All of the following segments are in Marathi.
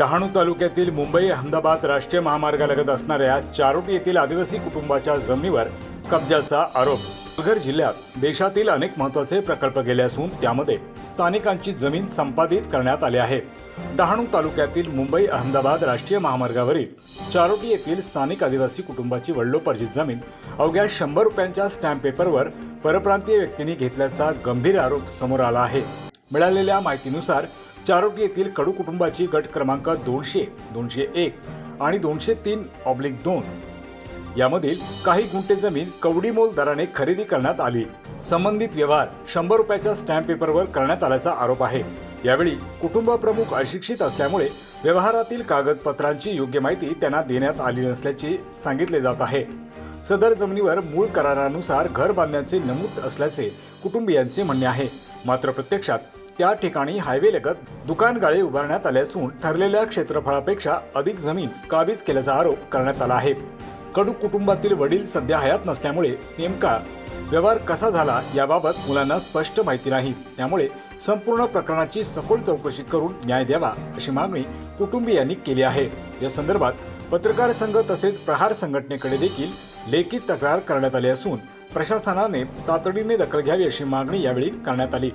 डहाणू तालुक्यातील मुंबई अहमदाबाद राष्ट्रीय महामार्गालगत असणाऱ्या चारोटी येथील आदिवासी कुटुंबाच्या जमिनीवर कब्जाचा आरोप. पालघर जिल्ह्यात देशातील अनेक महत्त्वाचे प्रकल्प गेले असून त्यामध्ये स्थानिकांची जमीन संपादित करण्यात आली आहे. डहाणू तालुक्यातील मुंबई अहमदाबाद राष्ट्रीय महामार्गावरील चारोटी येथील स्थानिक आदिवासी कुटुंबाची वडिलोपार्जित जमीन अवघ्या शंभर रुपयांच्या स्टॅम्प पेपरवर परप्रांतीय व्यक्तींनी घेतल्याचा गंभीर आरोप समोर आला आहे. मिळालेल्या माहितीनुसार चारोटी येथील कडू कुटुंबाची गट क्रमांक दोनशे दोनशे एक आणि दोनशे तीन ऑब्लिक दोन. यामधील काही गुंठे जमीन कवडीमोल दराने खरेदी करण्यात आली. संबंधित व्यवहार शंभर रुपयाच्या स्टॅम्प पेपरवर करण्यात आल्याचा आरोप आहे. यावेळी कुटुंब प्रमुख अशिक्षित असल्यामुळे व्यवहारातील कागदपत्रांची योग्य माहिती त्यांना देण्यात आली नसल्याचे सांगितले जात आहे. सदर जमिनीवर मूळ करारानुसार घर बांधण्याचे नमूद असल्याचे कुटुंबियांचे म्हणणे आहे. मात्र प्रत्यक्षात त्या ठिकाणी हायवे लगत दुकान गाळे उभारण्यात आले असून ठरलेल्या क्षेत्रफळापेक्षा अधिक जमीन काबीज केल्याचा आरोप करण्यात आला आहे. कडू कुटुंबातील वडील सध्या हयात नसल्यामुळे नेमका व्यवहार कसा झाला याबाबत मुलांना स्पष्ट माहिती नाही. त्यामुळे संपूर्ण प्रकरणाची सखोल चौकशी करून न्याय द्यावा अशी मागणी कुटुंबियांनी केली आहे. या संदर्भात पत्रकार संघ तसेच प्रहार संघटनेकडे देखील लेखी तक्रार करण्यात आली असून प्रशासनाने तातडीने दखल घ्यावी अशी मागणी यावेळी करण्यात आली.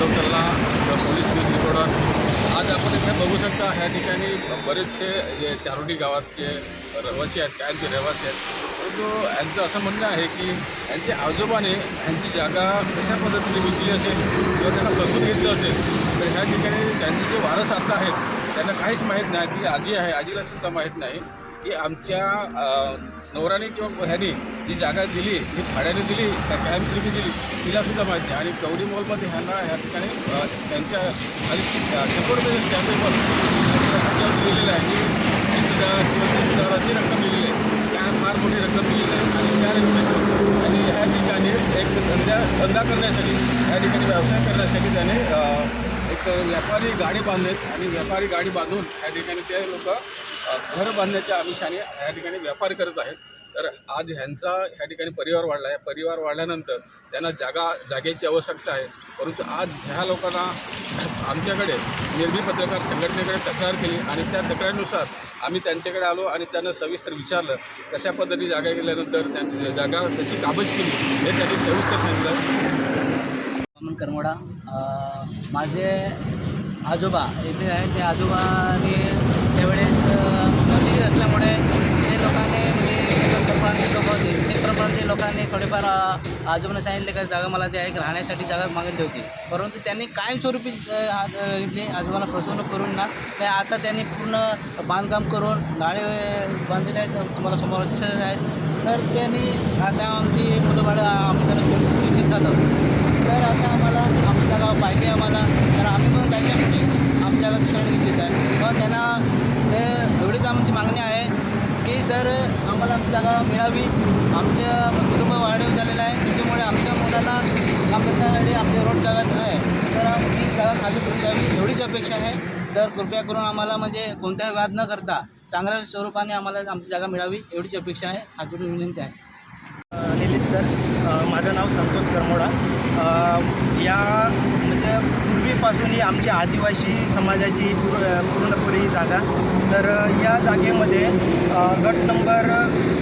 मी माधव पोलीस न्यूज रिपोर्टर आज आपण इथे बघू शकता ह्या ठिकाणी बरेचसे जे चारोटी गावातचे रहिवासी आहेत त्यांचे रहिवासी आहेत तो यांचं असं म्हणणं आहे की यांचे आजोबाने यांची जागा कशा पद्धतीने विकली असेल किंवा त्यांना कसून घेतलं असेल तर ह्या ठिकाणी त्यांचे जे वारस आता आहेत त्यांना काहीच माहीत नाही. ती आजी आहे आजीला सुद्धा माहीत नाही की आमच्या नवऱ्याने किंवा ह्यानी जी जागा दिली ती भाड्याने दिली का कायमस्वरूपी दिली तिला सुद्धा आणि कवडी मॉलमध्ये ह्यांना ह्या ठिकाणी त्यांच्या आणि शंभर रुपये स्टॅम्प दिलेलं आहे. की वीस हजार किंवा तीस हजार अशी रक्कम दिलेली आहे. त्या फार मोठी रक्कम दिलेली आहे. आणि त्या रकमेतून आणि ह्या ठिकाणी एक धंद्या धंदा करण्यासाठी ह्या ठिकाणी व्यवसाय करण्यासाठी त्याने एक व्यापारी गाडी बांधलेत आणि व्यापारी गाडी बांधून ह्या ठिकाणी ते लोक घर बांधण्याच्या आमिषाने ह्या ठिकाणी व्यापार करत आहेत. तर आज ह्यांचा ह्या ठिकाणी परिवार वाढला आहे. परिवार वाढल्यानंतर त्यांना जागा जागेची आवश्यकता आहे. परंतु आज ह्या लोकांना आमच्याकडे निर्भीड पत्रकार संघटनेकडे तक्रार केली आणि त्या तक्रारीनुसार आम्ही त्यांच्याकडे आलो आणि त्यांना सविस्तर विचारलं कशा पद्धती जागा गेल्यानंतर त्या जागा कशी काबज केली हे त्यांनी सविस्तर सांगितलं. वामन करमोडा माझे आजोबा येथे आहेत. ते आजोबाने त्यावेळेस अशी असल्यामुळे ते लोकांनी म्हणजे प्रप्रांतीय लोक होते ते प्रप्रांतीय लोकांनी थोडेफार आजोबाने सांगितले का जागा मला द्या एक राहण्यासाठी जागा मागितली होती परंतु त्यांनी कायमस्वरूपी घेतली आजोबाला फसवणूक करून ना ते आता त्यांनी पूर्ण बांधकाम करून गाळे बांधलेले आहेत. तुम्हाला समोर दिसत आहेत. तर त्यांनी आता आमची मुलं बाळं आम्ही सर्व स्वीकृत झालं तर आता आम्हाला आमची जागा पाहिजे आम्हाला तर आम्ही पण जायच्या पुढे आमची जागा दुसऱ्याने घेतली त्यांना ते एवढीच आमची मागणी आहे की सर आम्हाला आमची जागा मिळावी. आमच्या कुटुंब वाढीव झालेलं आहे. त्याच्यामुळे आमच्या मुलांना काम करण्यासाठी आमच्या रोड जागा आहे. तर आमची जागा खाली करून द्यावी. एवढीच अपेक्षा आहे. तर कृपया करून आम्हाला म्हणजे कोणत्याही वाद न करता चांगल्या स्वरूपाने आम्हाला आमची जागा मिळावी. एवढीच अपेक्षा आहे. हात जोडून विनंती आहे. निलेश सर माझं नाव संतोष करमोडा. या पूर्वीपासून ही आमची आदिवासी समाजाची पूर्णपुरी जागा. तर या जागेमध्ये गट नंबर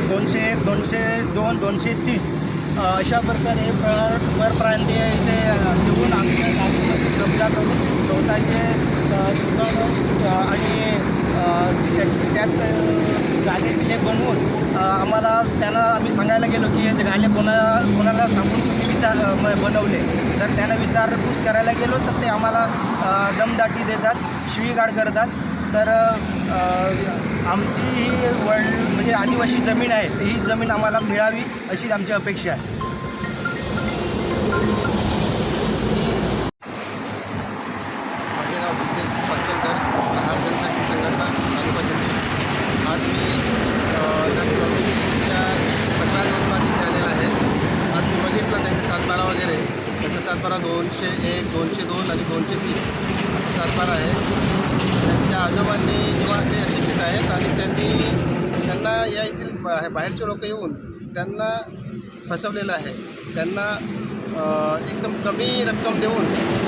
दोनशे एक दोनशे दोन दोनशे तीन अशा प्रकारे परप्रांतीय इथे येऊन आमच्या जागेमध्ये कब्जा करून स्वतःचे अ, आणि त्या- त्यात गाणे गाले बिले बनवून आम्हाला त्यांना आम्ही सांगायला गेलो की हे गाले कोणा कोणाला सांगून तुम्ही विचार म- बनवले. तर त्यांना विचारपूस करायला गेलो तर ते आम्हाला दमदाटी देतात शिवीगाळ करतात. तर आमची ही वड म्हणजे आदिवासी जमीन आहे ही जमीन आम्हाला मिळावी अशी आमची अपेक्षा आहे माझे नाव बुद्धेश पाचलकर प्रहार जनशक्ती संघटना तालुका जनशक्ती आज मी अ, त्या प्रभूच्या तक्रारीवरून आज इथे आलेला आहे आज मी बघितलं त्यांचे सातबारा वगैरे त्यांचा सातबारा दोनशे एक दोनशे दोन आणि दोनशे तीन. असा सातबारा आहे त्यांच्या आजोबांनी किंवा ते अशिक्षित आहेत आणि त्यांनी त्यांना या येथील बा- बाहेरचे लोक येऊन त्यांना फसवलेलं आहे. त्यांना एकदम कमी रक्कम देऊन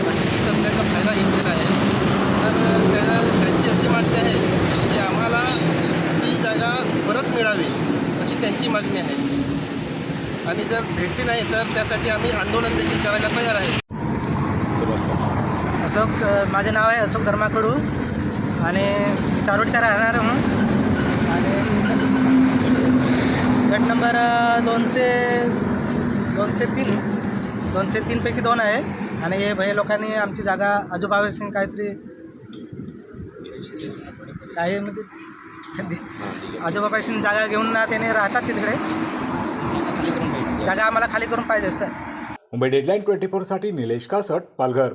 अशिक्षित असल्याचा फायदा घेतलेला आहे. तर त्या त्यांची अशी मागणी आहे की आम्हाला ती जागा परत मिळावी अशी त्यांची मागणी आहे आणि जर भेटली नाही तर त्यासाठी आम्ही आंदोलन देखील करायला तयार आहे. अशोक माझे नाव आहे अशोक धर्माकडू आणि चारोटच्या राहणार हूँ आणि गट नंबर दोनशे दोनशे तीन दोनशे तीनपैकी दोन आहे. आणि हे भय लोकांनी आमची जागा आजूबाजूशी काहीतरी काही म्हणजे आजोबापासून जागा घेऊन ना त्याने राहतात तिकडे. जागा आम्हाला खाली करून पाहिजे सर. मुंबई डेडलाईन ट्वेंटी फोरसाठी निलेश कासट पालघर.